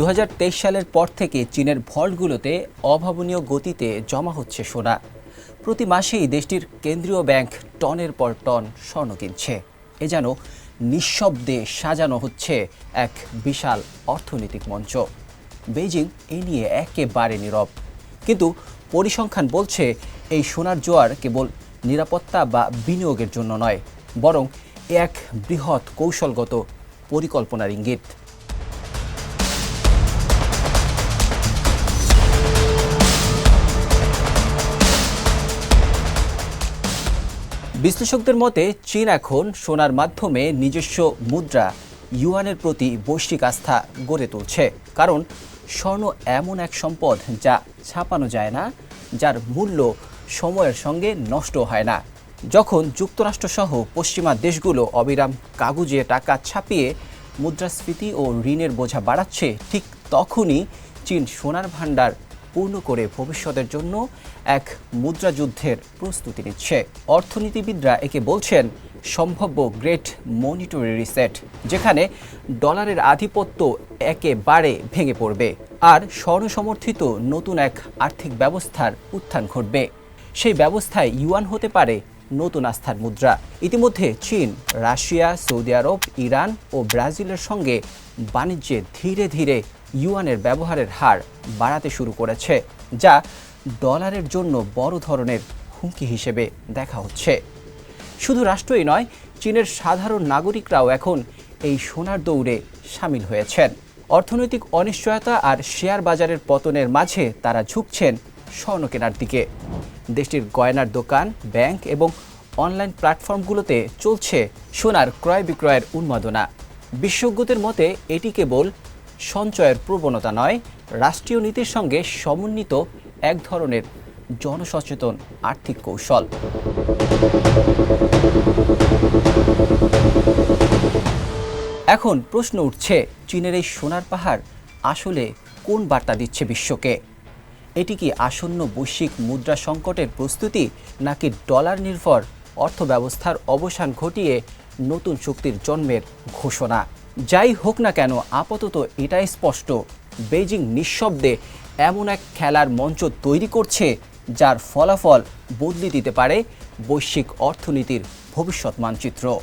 দু হাজার তেইশ সালের পর থেকে চীনের ভল্টগুলোতে অভাবনীয় গতিতে জমা হচ্ছে সোনা। প্রতি মাসেই দেশটির কেন্দ্রীয় ব্যাংক টনের পর টন স্বর্ণ কিনছে। এ যেন নিঃশব্দে সাজানো হচ্ছে এক বিশাল অর্থনৈতিক মঞ্চ। বেইজিং এই নিয়ে একেবারে নীরব। কিন্তু পরিসংখ্যান বলছে, এই সোনার জোয়ার কেবল নিরাপত্তা বা বিনিয়োগের জন্য নয়, বরং এ এক বৃহৎ কৌশলগত পরিকল্পনার ইঙ্গিত। বিশ্লেষকদের মতে, চীন এখন সোনার মাধ্যমে নিজস্ব মুদ্রা ইউয়ানের প্রতি বৈশ্বিক আস্থা গড়ে তুলছে। কারণ, স্বর্ণ এমন এক সম্পদ যা ছাপানো যায় না, যার মূল্য সময়ের সঙ্গে নষ্ট হয় না। যখন যুক্তরাষ্ট্রসহ পশ্চিমা দেশগুলো অবিরাম কাগুজে টাকা ছাপিয়ে মুদ্রাস্ফীতি ও ঋণের বোঝা বাড়াচ্ছে, ঠিক তখনই চীন সোনার ভাণ্ডার পূর্ণ করে ভবিষ্যতের জন্য এক মুদ্রাযুদ্ধের প্রস্তুতি নিচ্ছে। অর্থনীতিবিদরা একে বলছেন, সম্ভাব্য গ্রেট মনিটরি রিসেট যেখানে ডলারের আধিপত্য একেবারে ভেঙে পড়বে আর স্বর্ণ সমর্থিত নতুন এক আর্থিক ব্যবস্থার উত্থান ঘটবে। সেই ব্যবস্থায় ইউয়ান হতে পারে নতুন আস্থার মুদ্রা। ইতিমধ্যে চীন, রাশিয়া, সৌদি আরব, ইরান ও ব্রাজিলের সঙ্গে বাণিজ্যে ধীরে ধীরে ইউয়ানের ব্যবহারের হার বাড়াতে শুরু করেছে, যা ডলারের জন্য বড় ধরনের হুমকি হিসেবে দেখা হচ্ছে। শুধু রাষ্ট্রই নয়, চীনের সাধারণ নাগরিকরাও এখন এই সোনার দৌড়ে সামিল হয়েছেন। অর্থনৈতিক অনিশ্চয়তা আর শেয়ার বাজারের পতনের মাঝে তারা ঝুঁকছেন স্বর্ণ কেনার দিকে। দেশটির গয়নার দোকান, ব্যাংক এবং অনলাইন প্ল্যাটফর্মগুলোতে চলছে সোনার ক্রয় বিক্রয়ের উন্মাদনা। বিশেষজ্ঞদের মতে, এটি কেবল সঞ্চয়ের প্রবণতা নয়, রাষ্ট্রীয় নীতির সঙ্গে সমন্বিত এক ধরনের জনসচেতন আর্থিক কৌশল। এখন প্রশ্ন উঠছে, চীনের এই সোনার পাহাড় আসলে কোন বার্তা দিচ্ছে বিশ্বকে? এটি কি আসন্ন বৈশ্বিক মুদ্রা সংকটের প্রস্তুতি নাকি ডলার নির্ভর অর্থব্যবস্থার অবসান ঘটিয়ে নতুন শক্তির জন্মের ঘোষণা? যাই হোক না কেন, আপাতত এটাই স্পষ্ট। বেজিং নিঃশব্দে এমন এক খেলার মঞ্চ তৈরি করছে, যার ফলাফল বদলে দিতে পারে বৈশ্বিক অর্থনীতির ভবিষ্যৎ মানচিত্র।